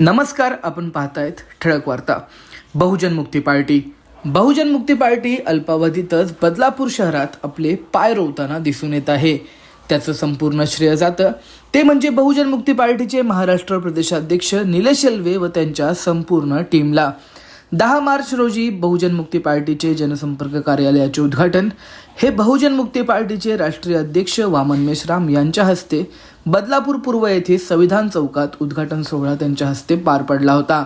नमस्कार आपण पाहतायत ठळक वार्ता. बहुजन मुक्ती पार्टी. बहुजन मुक्ती पार्टी अल्पावधीतच बदलापूर शहरात आपले पाय रोवताना दिसून येत आहे. त्याचं संपूर्ण श्रेय जातं. ते म्हणजे बहुजन मुक्ती पार्टीचे महाराष्ट्र प्रदेशाध्यक्ष निलेश एल्वे व त्यांच्या संपूर्ण टीमला. दहा मार्च रोजी बहुजन मुक्ती पार्टीचे जनसंपर्क कार्यालयाचे उद्घाटन. हे बहुजन मुक्ती पार्टीचे राष्ट्रीय अध्यक्ष वामन मेश्राम यांच्या हस्ते बदलापूर पूर्व येथे संविधान चौकात उद्घाटन सोहळा त्यांच्या हस्ते पार पडला होता.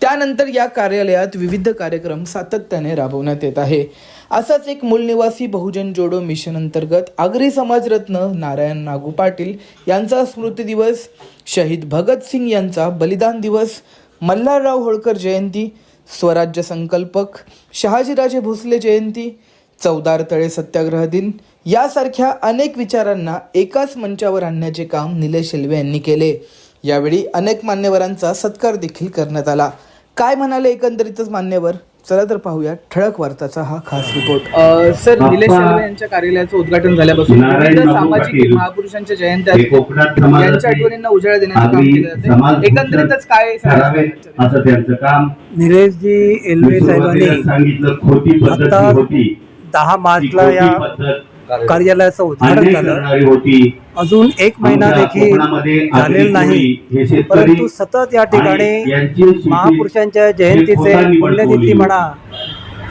त्यानंतर या कार्यालयात विविध कार्यक्रम सातत्याने राबवण्यात येत आहे. असाच एक मूलनिवासी बहुजन जोडो मिशन अंतर्गत आगरी समाजरत्न नारायण नागू पाटील यांचा स्मृती दिवस शहीद भगतसिंग यांचा बलिदान दिवस मल्हारराव होळकर जयंती स्वराज्य संकल्पक शहाजीराजे भोसले जयंती चौदार तळे सत्याग्रह दिन यासारख्या अनेक विचारांना एकाच मंचावर आणण्याचे काम निलेश शेल्वे यांनी केले. यावेळी अनेक मान्यवरांचा सत्कार देखील करण्यात आला. काय म्हणाले एकंदरीतच मान्यवर? चला तर पाहूया ठळक वार्ताचा हा खास रिपोर्ट सर निलेश शेल्वे यांच्या कार्यालयाचं उद्घाटन झाल्यापासून विविध सामाजिक महापुरुषांच्या जयंत्या यांच्या आठवणींना उजाळा देण्याचं काम आगरी केलं समाज जाते एकंदरीतच काय असं त्यांचं काम? निलेशजी एल्वे साहेबांनी सांगितलं खोटी पद्धत आता जी होती. दहा मार्चला या कार्यालयाचं उद्घाटन झालं अजून एक महिना देखील झालेला नाही परंतु सतत या ठिकाणी महापुरुषांच्या जयंतीचे पुण्यतिथी. म्हणा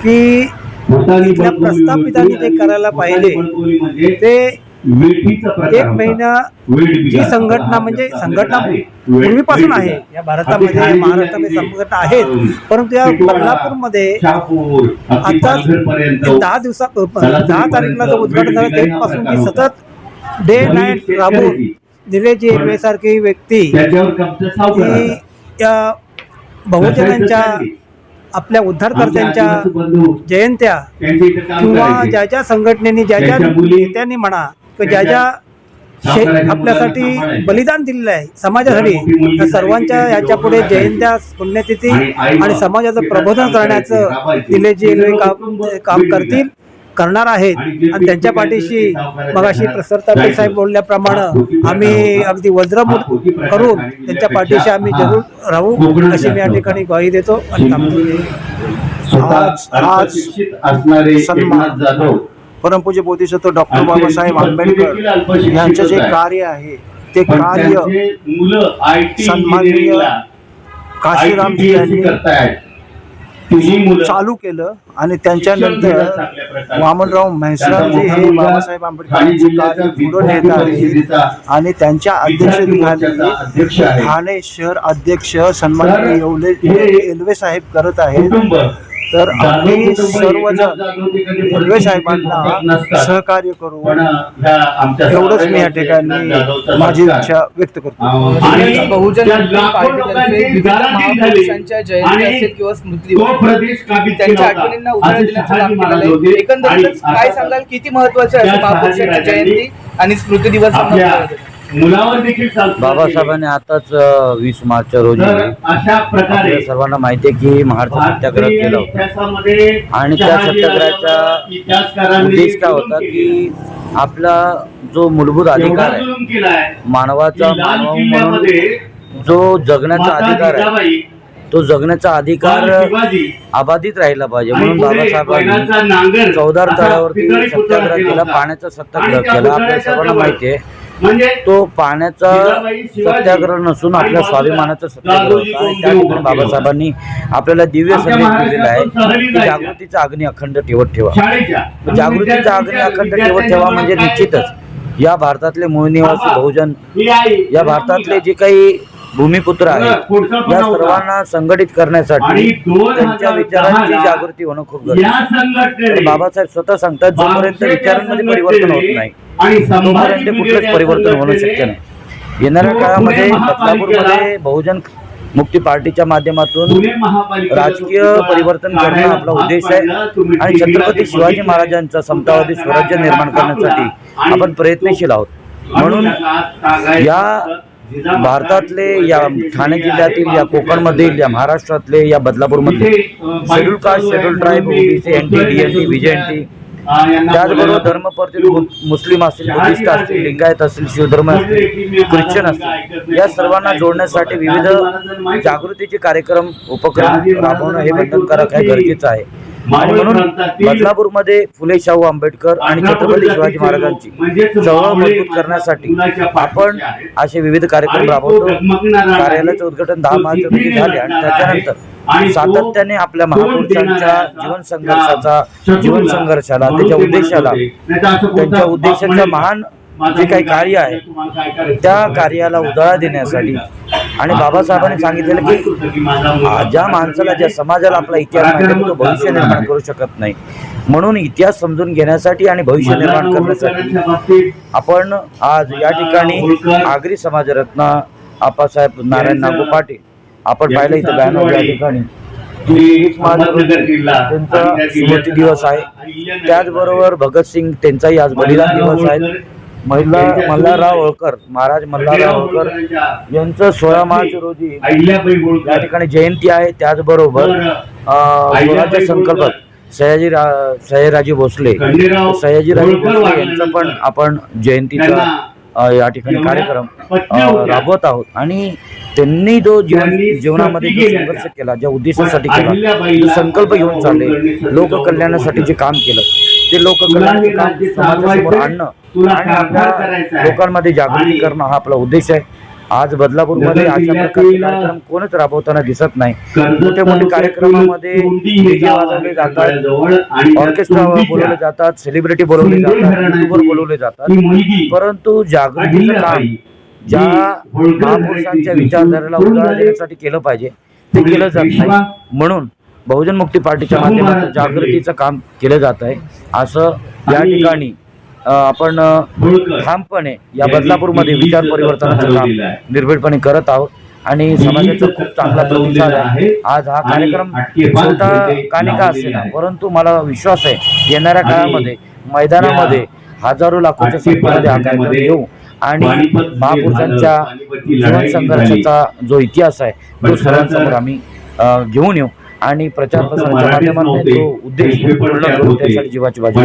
की इथल्या प्रस्थापितांनी आणि करायला पाहिजे. म्हणजे ते एक. महिना जी. संघटना म्हणजे संघटना. पूर्वीपासून आहे. या भारतामध्ये महाराष्ट्रामध्ये संघटना आहेत परंतु या अगदी आता दहा दिवसा दहा तारीखला जो उद्घाटन झालं तेव्हापासून ती सतत डे नाईट राबून निलेशजी एल्वे सारखी व्यक्ती या बहुजनांच्या आपल्या उद्धारकर्त्यांच्या जयंत्या किंवा ज्या ज्या संघटनेने ज्या ज्या नेत्यांनी म्हणा किंवा ज्या ज्या शे- आपल्यासाठी. बलिदान दिलेलं आहे समाजासाठी त्या सर्वांच्या याच्यापुढे त्यांची जयंत्या पुण्यतिथी आणि समाजाचं प्रबोधन करण्याचं एल्वे सर्व काम काम. करतील करणार आहेत आणि जे त्यांच्या पिढी पाठीशी पिढी मगाशी घरात प्रसर तापे जायचं. साहेब बोलल्याप्रमाणे आम्ही. अगदी प्रकार करून त्यांच्या पाठीशी आम्ही जरूर राहू अशी मी या ठिकाणी ग्वाही देतो आणि आज- आज सन्मान. जाधव परमपूज्य बोधिसत्व डॉक्टर बाबासाहेब आंबेडकर यांचं जे. कार्य आहे ते कार्य सन्माननीय काशीरामजी यांनी चालू केलं आणि त्यांच्यानंतर. वामनराव म्हैसरामजी हे बाबासाहेब आंबेडकरांचे कार्य पुढे नेत आहेत आणि त्यांच्या अध्यक्षतेखाली ठाणे शहर अध्यक्ष सन्माननीय येवले एल्वे साहेब करत आहेत तर आम्ही सर्वजण परिस्थितीत साहेबांना. सहकार्य करू एवढंच मी या ठिकाणी माझी. इच्छा व्यक्त करतो बहुजन. महापुरुषांच्या जयंती असेल किंवा स्मृती त्यांच्या. आठवणींना देण्याचं काम केलेलं आहे. एकंदरीतच काय सांगाल किती महत्वाचं आहे महापुरुषांची जयंती आणि स्मृती दिवस? मुलावर देखील बाबासाहेबांनी आताच वीस मार्च रोजी अशा प्रकारे आपल्या सर्वांना माहिती आहे की महाराष्ट्र सत्याग्रह केला होता आणि त्या सत्याग्रहाचा उद्देश काय होता की आपला जो मूलभूत. अधिकार आहे मानवाचा मानव म्हणून जो जगण्याचा अधिकार आहे तो जगण्याचा अधिकार अबाधित राहिला पाहिजे म्हणून बाबासाहेबांनी चौदार तळावरती सत्याग्रह केला. पाण्याचा सत्याग्रह केला आपल्या सर्वांना माहिती आहे तो पाण्याचा सत्याग्रह नसून आपल्या स्वाभिमानाचा सत्याग्रह होता. आणि त्या ठिकाणी बाबासाहेबांनी आपल्याला दिव्य संदेश दिलेला आहे. की. जागृतीचा अग्नी अखंड ठेवत ठेवा. जागृतीचा अग्नी अखंड ठेवत ठेवा म्हणजे निश्चितच. या भारतातले मूळ निवासी बहुजन या भारतातले जे काही भूमिपुत्र आहेत या. सर्वांना संघटित करण्यासाठी त्यांच्या विचारांची जागृती होणं खूप गरजेचं बाबासाहेब स्वतः सांगतात जोपर्यंत विचारांमध्ये परिवर्तन होत नाही आणि संभाजी कुठलंच परिवर्तन होणं शक्य नाही. येणाऱ्या काळामध्ये बदलापूरमध्ये बहुजन मुक्ती पार्टीच्या माध्यमातून राजकीय परिवर्तन करणं आपला उद्देश आहे. आणि छत्रपती शिवाजी. महाराजांचं समतावादी स्वराज्य निर्माण करण्यासाठी आपण प्रयत्नशील आहोत. म्हणून या भारतातले या ठाणे जिल्ह्यातील या कोकणमधील या महाराष्ट्रातले या बदलापूरमधले. Schedule caste schedule tribe OBC N T D N T V N T त्याचबरोबर धर्मपरतील मुस्लिम असतील बुद्धिस्ट असतील लिंगायत असतील शिवधर्म असतील ख्रिश्चन असतील या सर्वांना जोडण्यासाठी विविध जागृतीचे कार्यक्रम उपक्रम राबवणं हे बंधनकारक आहे गरजेचं आहे. आणि म्हणून बदलापूरमध्ये फुले शाहू आंबेडकर आणि छत्रपती शिवाजी महाराजांची चळवळ मजबूत करण्यासाठी आपण असे विविध कार्यक्रम राबवतो. कार्यालयाचं उद्घाटन दहा मार्च रोजी झाले आणि त्याच्यानंतर सातत्याने आपल्या महापुरुषांच्या जीवन संघर्षाचा जीवन संघर्षाला त्याच्या उद्देशाला त्यांच्या उद्देशाचं महान जे काही कार्य आहे त्या कार्याला उजाळा देण्यासाठी आणि बाबासाहेबांनी सांगितलेलं की ज्या माणसाला ज्या समाजाला आपला इतिहास माहिती तो भविष्य निर्माण करू शकत नाही. म्हणून इतिहास समजून घेण्यासाठी आणि भविष्य निर्माण करण्यासाठी आपण आज या ठिकाणी आगरी समाजरत्न आप्पासाहेब नारायण नागू पाटील आपण पाहिलं इथं बॅनर या ठिकाणी. त्यांचा स्मृती दिवस आहे. त्याचबरोबर भगतसिंग त्यांचाही आज बलिदान दिवस आहे. महिला मल्हारराव होळकर महाराज मल्हारराव होळकर यांचं सोळा मार्च रोजी या ठिकाणी जयंती आहे त्याचबरोबर अं, स्वराज्य संकल्प सयाजी रा- सयाजीराजे भोसले सयाजीराजे भोसले यांचं पण आपण जयंतीचा या ठिकाणी कार्यक्रम राबवत आहोत. आणि त्यांनी जो जीवन जीवनामध्ये जो संघर्ष केला. ज्या उद्देशासाठी केला संकल्प घेऊन चालले लोककल्याणासाठी जे काम केलं ते लोककल्याणाचे काम समाजासमोर आणणं लोकांमध्ये जागृती करणं हा आपला उद्देश आहे. आज बदलापूरमध्ये अशा प्रकारचे कार्यक्रम कोणच राबवताना दिसत नाही. कर्जत मोठे मोठे तालुक्यातील कार्यक्रमामध्ये वाजवले जातात. ऑर्केस्ट्रा बोलवले जातात सेलिब्रिटी बोलवले जातात युट्यूबर बोलवले जातात. परंतु जागृतीचं काम ज्या महापुरुषांच्या विचारधारेला झाली. देण्यासाठी केलं पाहिजे ते केलं जात नाही. म्हणून बहुजन मुक्ती पार्टीच्या माध्यमातून जागृतीचं काम केलं जात आहे. असं या ठिकाणी आपण ठामपणे या बदलापूरमध्ये विचार परिवर्तनाचं काम. निर्भीडपणे करत आहोत आणि समाजाचा खूप चांगला प्रतिसाद आहे आज हा कार्यक्रम छोटा कानिका असेल. परंतु मला विश्वास आहे येणाऱ्या काळामध्ये मैदानामध्ये हजारो लाखोच्या संख्येमध्ये हा कार्यक्रम घेऊ आणि जे महापुरुषांच्या जीवन संघर्षाचा जो इतिहास आहे तो सर्वांसमोर आम्ही घेऊन येऊ आणि प्रचार प्रसाराच्या माध्यमातून तो उद्देश पूर्ण करू. त्यासाठी जीवाची बाजू